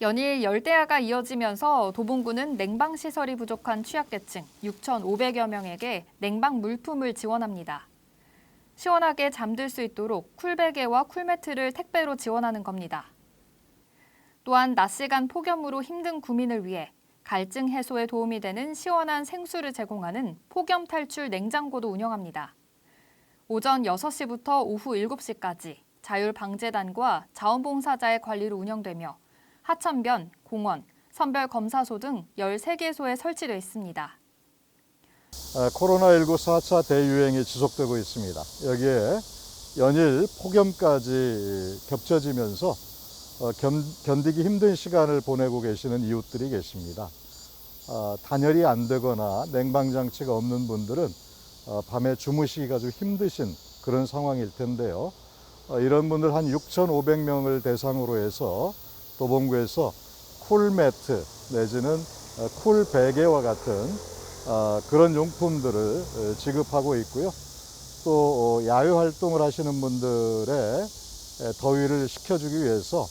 연일 열대야가 이어지면서 도봉구는 냉방 시설이 부족한 취약계층 6,500여 명에게 냉방 물품을 지원합니다. 시원하게 잠들 수 있도록 쿨베개와 쿨매트를 택배로 지원하는 겁니다. 또한 낮 시간 폭염으로 힘든 구민을 위해 갈증 해소에 도움이 되는 시원한 생수를 제공하는 폭염 탈출 냉장고도 운영합니다. 오전 6시부터 오후 7시까지 자율 방재단과 자원봉사자의 관리로 운영되며 하천변, 공원, 선별검사소 등 13개소에 설치되어 있습니다. 아, 코로나19 4차 대유행이 지속되고 있습니다. 여기에 연일 폭염까지 겹쳐지면서 어, 견, 견디기 힘든 시간을 보내고 계시는 이웃들이 계십니다. 아, 단열이 안 되거나 냉방장치가 없는 분들은 어, 밤에 주무시기가 좀 힘드신 그런 상황일 텐데요. 어, 이런 분들 한 6,500명을 대상으로 해서 도봉구에서 쿨매트 내지는 어, 쿨베개와 같은 아, 그런 용품들을 어, 지급하고 있고요. 또 어, 야외 활동을 하시는 분들의 에, 더위를 식혀주기 위해서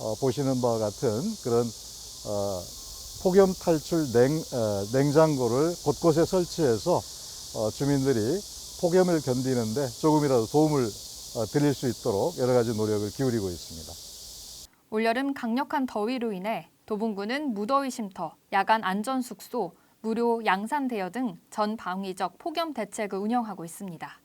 어, 보시는 바와 같은 그런 어, 폭염 탈출 냉, 어, 냉장고를 곳곳에 설치해서 어, 주민들이 폭염을 견디는데 조금이라도 도움을 어, 드릴 수 있도록 여러 가지 노력을 기울이고 있습니다. 올여름 강력한 더위로 인해 도봉구는 무더위 쉼터, 야간 안전 숙소, 무료 양산 대여 등 전 방위적 폭염 대책을 운영하고 있습니다.